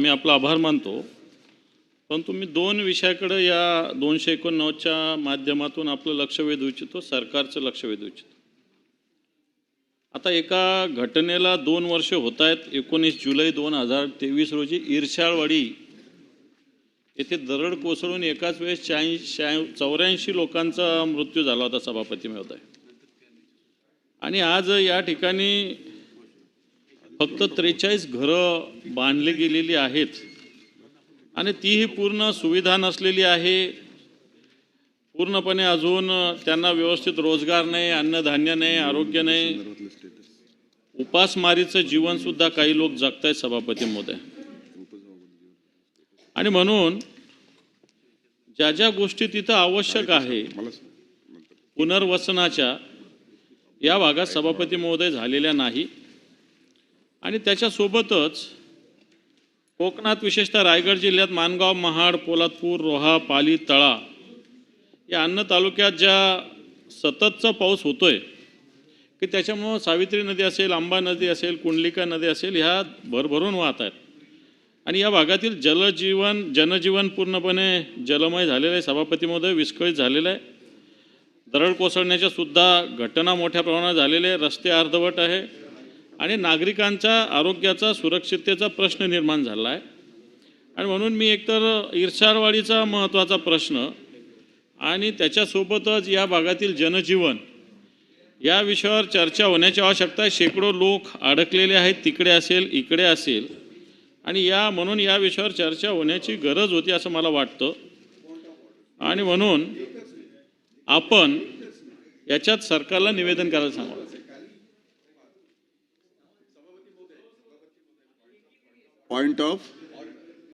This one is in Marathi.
मी आपला आभार मानतो. परंतु मी दोन विषयाकडे या दोनशे एकोणनव्वदच्या माध्यमातून आपलं लक्ष वेधू इच्छितो सरकारचं लक्ष वेधू इच्छितो. आता एका घटनेला दोन वर्ष होत आहेत एकोणीस जुलै दोन हजार तेवीस रोजी ईर्षाळवाडी येथे दरड कोसळून एकाच वेळेस शहाऐंशी चौऱ्याऐंशी लोकांचा मृत्यू झाला होता सभापती महोदय. आणि आज या ठिकाणी फक्त त्रेचाळीस घरं बांधली गेलेली आहेत. आणि तीही पूर्ण सुविधा नसलेली आहे. पूर्णपणे अजून त्यांना व्यवस्थित रोजगार नाही अन्नधान्य नाही आरोग्य नाही. उपासमारीचं जीवनसुद्धा काही लोक जगतायत सभापती मोदय आणि म्हणून ज्या ज्या गोष्टी तिथं आवश्यक आहे पुनर्वसनाच्या या भागात सभापती महोदय झालेल्या नाही. आणि त्याच्यासोबतच कोकणात विशेषतः रायगड जिल्ह्यात मानगाव महाड पोलादपूर रोहा पाली तळा या अन्न तालुक्यात ज्या सततचा पाऊस होतो आहे की त्याच्यामुळं सावित्री नदी असेल आंबा नदी असेल कुंडलिका नदी असेल ह्या भरभरून वाहत आहेत. आणि या भागातील जलजीवन जनजीवन पूर्णपणे जलमय झालेलं आहे. सभापती महोदय विस्कळीत झालेलं आहे. दरड कोसळण्याच्या सुद्धा घटना मोठ्या प्रमाणात झालेल्या आहे. रस्ते अर्धवट आहे. आणि नागरिकांच्या आरोग्याचा सुरक्षिततेचा प्रश्न निर्माण झाला आहे आणि म्हणून मी एकतर इर्षारवाडीचा महत्त्वाचा प्रश्न आणि त्याच्यासोबतच या भागातील जनजीवन या विषयावर चर्चा होण्याची आवश्यकता आहे. शेकडो लोक अडकलेले आहेत तिकडे असेल इकडे असेल. आणि या म्हणून या विषयावर चर्चा होण्याची गरज होती असं मला वाटतं. आणि म्हणून आपण याच्यात सरकारला निवेदन करायला सांगा. point of